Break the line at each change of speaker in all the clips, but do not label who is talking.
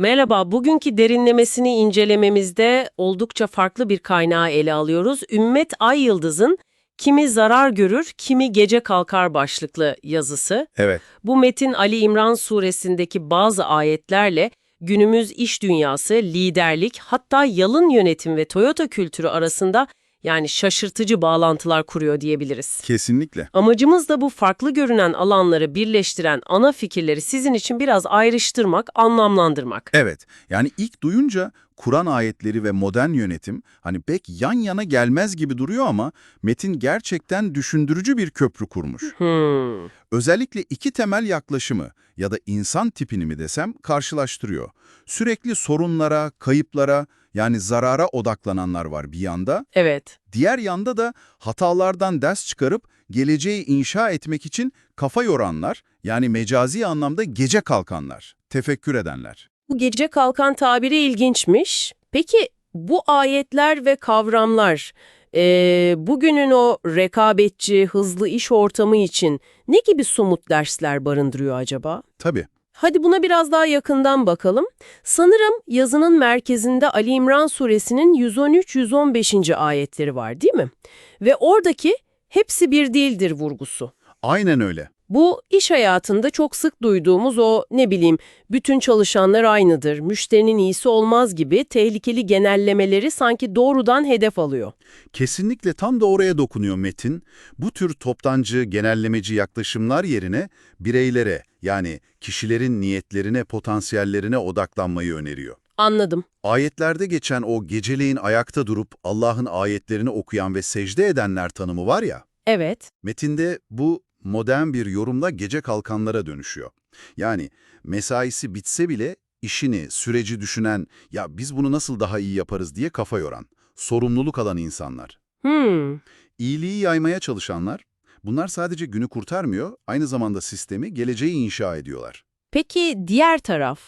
Merhaba, bugünkü derinlemesini incelememizde oldukça farklı bir kaynağı ele alıyoruz. Ümmet Ay Yıldız'ın Kimi Zarar Görür, Kimi Gece Kalkar başlıklı yazısı.
Evet.
Bu metin Ali İmran suresindeki bazı ayetlerle günümüz iş dünyası, liderlik, hatta yalın yönetim ve Toyota kültürü arasında yani şaşırtıcı bağlantılar kuruyor diyebiliriz.
Kesinlikle.
Amacımız da bu farklı görünen alanları birleştiren ana fikirleri sizin için biraz ayrıştırmak, anlamlandırmak.
Evet. Yani ilk duyunca Kur'an ayetleri ve modern yönetim hani pek yan yana gelmez gibi duruyor ama metin gerçekten düşündürücü bir köprü kurmuş.
Hmm.
Özellikle iki temel yaklaşımı ya da insan tipini mi desem karşılaştırıyor. Sürekli sorunlara, kayıplara yani zarara odaklananlar var bir yanda.
Evet.
Diğer yanda da hatalardan ders çıkarıp geleceği inşa etmek için kafa yoranlar yani mecazi anlamda gece kalkanlar, tefekkür edenler.
Bu gece kalkan tabiri ilginçmiş. Peki bu ayetler ve kavramlar eee, bugünün o rekabetçi, hızlı iş ortamı için ne gibi somut dersler barındırıyor acaba?
Tabii.
Hadi buna biraz daha yakından bakalım. Sanırım yazının merkezinde Ali İmran suresinin 113-115. ayetleri var değil mi? Ve oradaki hepsi bir değildir vurgusu.
Aynen öyle.
Bu iş hayatında çok sık duyduğumuz o ne bileyim bütün çalışanlar aynıdır, müşterinin iyisi olmaz gibi tehlikeli genellemeleri sanki doğrudan hedef alıyor.
Kesinlikle tam da oraya dokunuyor Metin. Bu tür toptancı, genellemeci yaklaşımlar yerine bireylere yani kişilerin niyetlerine, potansiyellerine odaklanmayı öneriyor.
Anladım.
Ayetlerde geçen o geceleyin ayakta durup Allah'ın ayetlerini okuyan ve secde edenler tanımı var ya,
Evet.
metinde bu modern bir yorumla gece kalkanlara dönüşüyor. Yani mesaisi bitse bile işini, süreci düşünen, ya biz bunu nasıl daha iyi yaparız diye kafa yoran, sorumluluk alan insanlar.
Hmm.
İyiliği yaymaya çalışanlar, bunlar sadece günü kurtarmıyor, aynı zamanda sistemi, geleceği inşa ediyorlar.
Peki diğer taraf?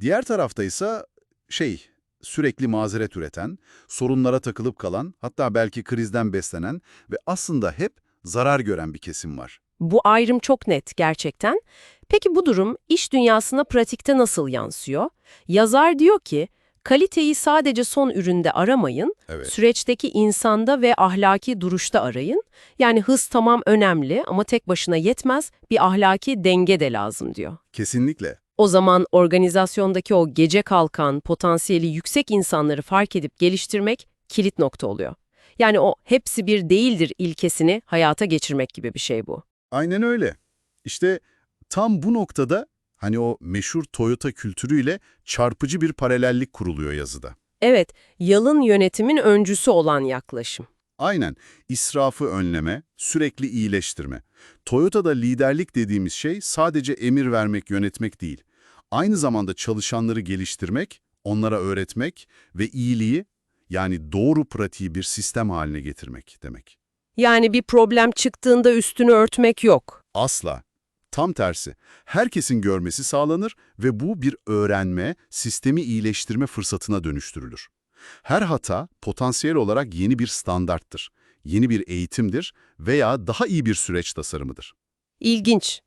Diğer tarafta ise şey, sürekli mazeret üreten, sorunlara takılıp kalan, hatta belki krizden beslenen ve aslında hep zarar gören bir kesim var.
Bu ayrım çok net gerçekten. Peki bu durum iş dünyasına pratikte nasıl yansıyor? Yazar diyor ki, kaliteyi sadece son üründe aramayın,
Evet.
süreçteki insanda ve ahlaki duruşta arayın. Yani hız tamam önemli ama tek başına yetmez, bir ahlaki denge de lazım diyor.
Kesinlikle.
O zaman organizasyondaki o gece kalkan, potansiyeli yüksek insanları fark edip geliştirmek kilit nokta oluyor. Yani o hepsi bir değildir ilkesini hayata geçirmek gibi bir şey bu.
Aynen öyle. İşte tam bu noktada hani o meşhur Toyota kültürüyle çarpıcı bir paralellik kuruluyor yazıda.
Evet, yalın yönetimin öncüsü olan yaklaşım.
Aynen. İsrafı önleme, sürekli iyileştirme. Toyota'da liderlik dediğimiz şey sadece emir vermek, yönetmek değil. Aynı zamanda çalışanları geliştirmek, onlara öğretmek ve iyiliği yani doğru pratiği bir sistem haline getirmek demek.
Yani bir problem çıktığında üstünü örtmek yok.
Asla. Tam tersi. Herkesin görmesi sağlanır ve bu bir öğrenme, sistemi iyileştirme fırsatına dönüştürülür. Her hata potansiyel olarak yeni bir standarttır, yeni bir eğitimdir veya daha iyi bir süreç tasarımıdır.
İlginç.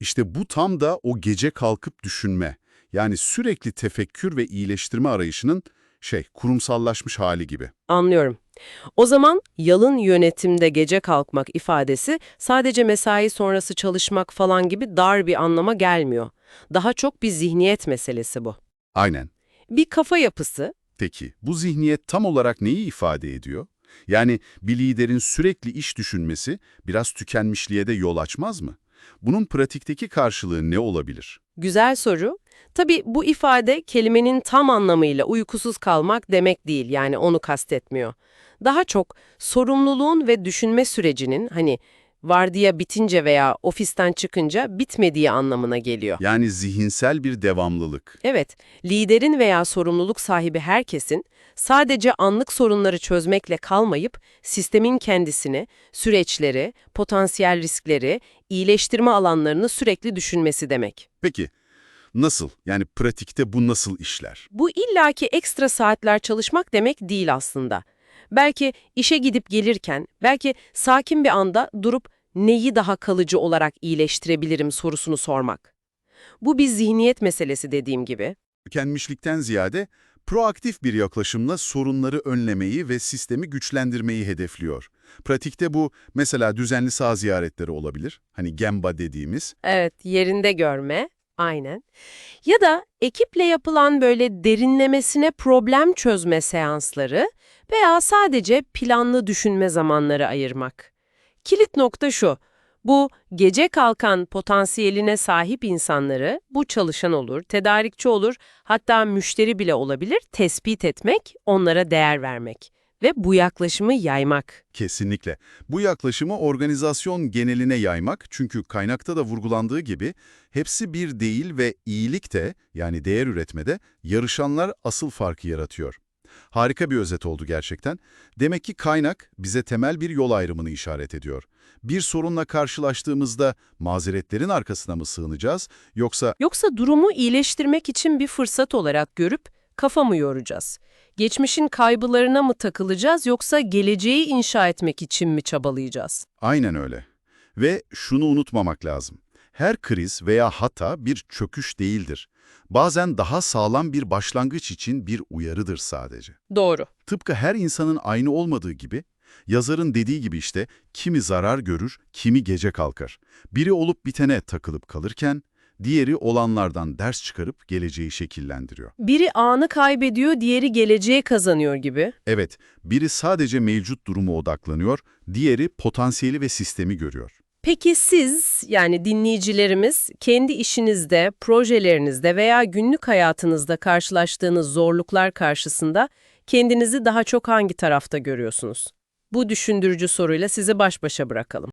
İşte bu tam da o gece kalkıp düşünme, yani sürekli tefekkür ve iyileştirme arayışının şey, kurumsallaşmış hali gibi.
Anlıyorum. O zaman yalın yönetimde gece kalkmak ifadesi sadece mesai sonrası çalışmak falan gibi dar bir anlama gelmiyor. Daha çok bir zihniyet meselesi bu.
Aynen.
Bir kafa yapısı,
Peki, bu zihniyet tam olarak neyi ifade ediyor? Yani bir liderin sürekli iş düşünmesi biraz tükenmişliğe de yol açmaz mı? Bunun pratikteki karşılığı ne olabilir?
Güzel soru. Tabii bu ifade kelimenin tam anlamıyla uykusuz kalmak demek değil yani onu kastetmiyor. Daha çok sorumluluğun ve düşünme sürecinin hani vardiya bitince veya ofisten çıkınca bitmediği anlamına geliyor.
Yani zihinsel bir devamlılık.
Evet, liderin veya sorumluluk sahibi herkesin sadece anlık sorunları çözmekle kalmayıp sistemin kendisini, süreçleri, potansiyel riskleri, iyileştirme alanlarını sürekli düşünmesi demek.
Peki, nasıl? Yani pratikte bu nasıl işler?
Bu illaki ekstra saatler çalışmak demek değil aslında. Belki işe gidip gelirken, belki sakin bir anda durup neyi daha kalıcı olarak iyileştirebilirim sorusunu sormak. Bu bir zihniyet meselesi dediğim gibi.
Tükenmişlikten ziyade proaktif bir yaklaşımla sorunları önlemeyi ve sistemi güçlendirmeyi hedefliyor. Pratikte bu mesela düzenli saha ziyaretleri olabilir. Hani Gemba dediğimiz.
Evet, yerinde görme. Aynen. Ya da ekiple yapılan böyle derinlemesine problem çözme seansları veya sadece planlı düşünme zamanları ayırmak. Kilit nokta şu. Bu gece kalkan potansiyeline sahip insanları, bu çalışan olur, tedarikçi olur, hatta müşteri bile olabilir, tespit etmek, onlara değer vermek ve bu yaklaşımı yaymak.
Kesinlikle. Bu yaklaşımı organizasyon geneline yaymak çünkü kaynakta da vurgulandığı gibi hepsi bir değil ve iyilik de yani değer üretmede yarışanlar asıl farkı yaratıyor. Harika bir özet oldu gerçekten. Demek ki kaynak bize temel bir yol ayrımını işaret ediyor. Bir sorunla karşılaştığımızda mazeretlerin arkasına mı sığınacağız yoksa
Yoksa durumu iyileştirmek için bir fırsat olarak görüp kafa mı yoracağız? Geçmişin kaybılarına mı takılacağız yoksa geleceği inşa etmek için mi çabalayacağız?
Aynen öyle. Ve şunu unutmamak lazım. Her kriz veya hata bir çöküş değildir. Bazen daha sağlam bir başlangıç için bir uyarıdır sadece.
Doğru.
Tıpkı her insanın aynı olmadığı gibi, yazarın dediği gibi işte kimi zarar görür, kimi gece kalkar. Biri olup bitene takılıp kalırken, diğeri olanlardan ders çıkarıp geleceği şekillendiriyor.
Biri anı kaybediyor, diğeri geleceğe kazanıyor gibi.
Evet, biri sadece mevcut durumu odaklanıyor, diğeri potansiyeli ve sistemi görüyor.
Peki siz, yani dinleyicilerimiz, kendi işinizde, projelerinizde veya günlük hayatınızda karşılaştığınız zorluklar karşısında kendinizi daha çok hangi tarafta görüyorsunuz? Bu düşündürücü soruyla sizi baş başa bırakalım.